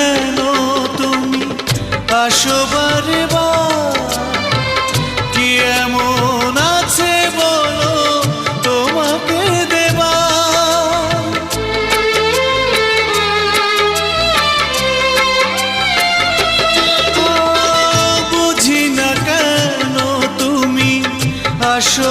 কেন তুমি আসো বারে কি এমন আছে বলো তোমাকে দেবা? বুঝি না কেন তুমি আসো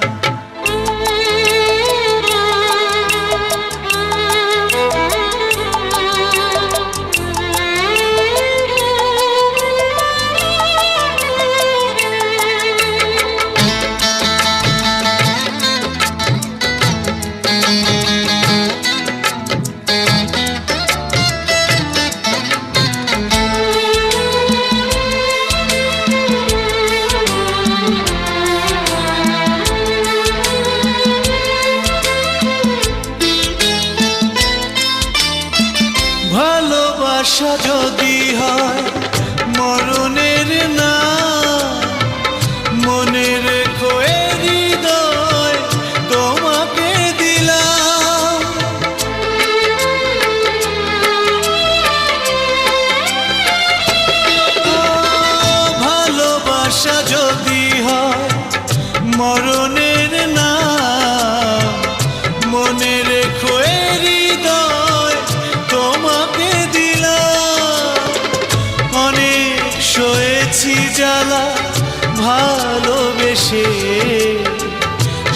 ভালোবাসা যদি হয় মরণের না। মনের ভালোবাসা যদি হয় মরণের জ্বালা ভালোবেসে।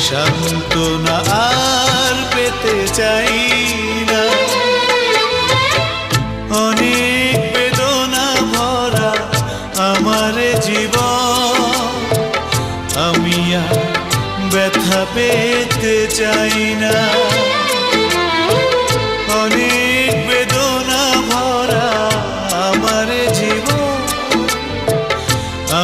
সান্ত্বনা আর পেতে চাই না। অনেক বেদনা ভরা আমার জীবন। আমি আর ব্যথা পেতে চাই না। অনেক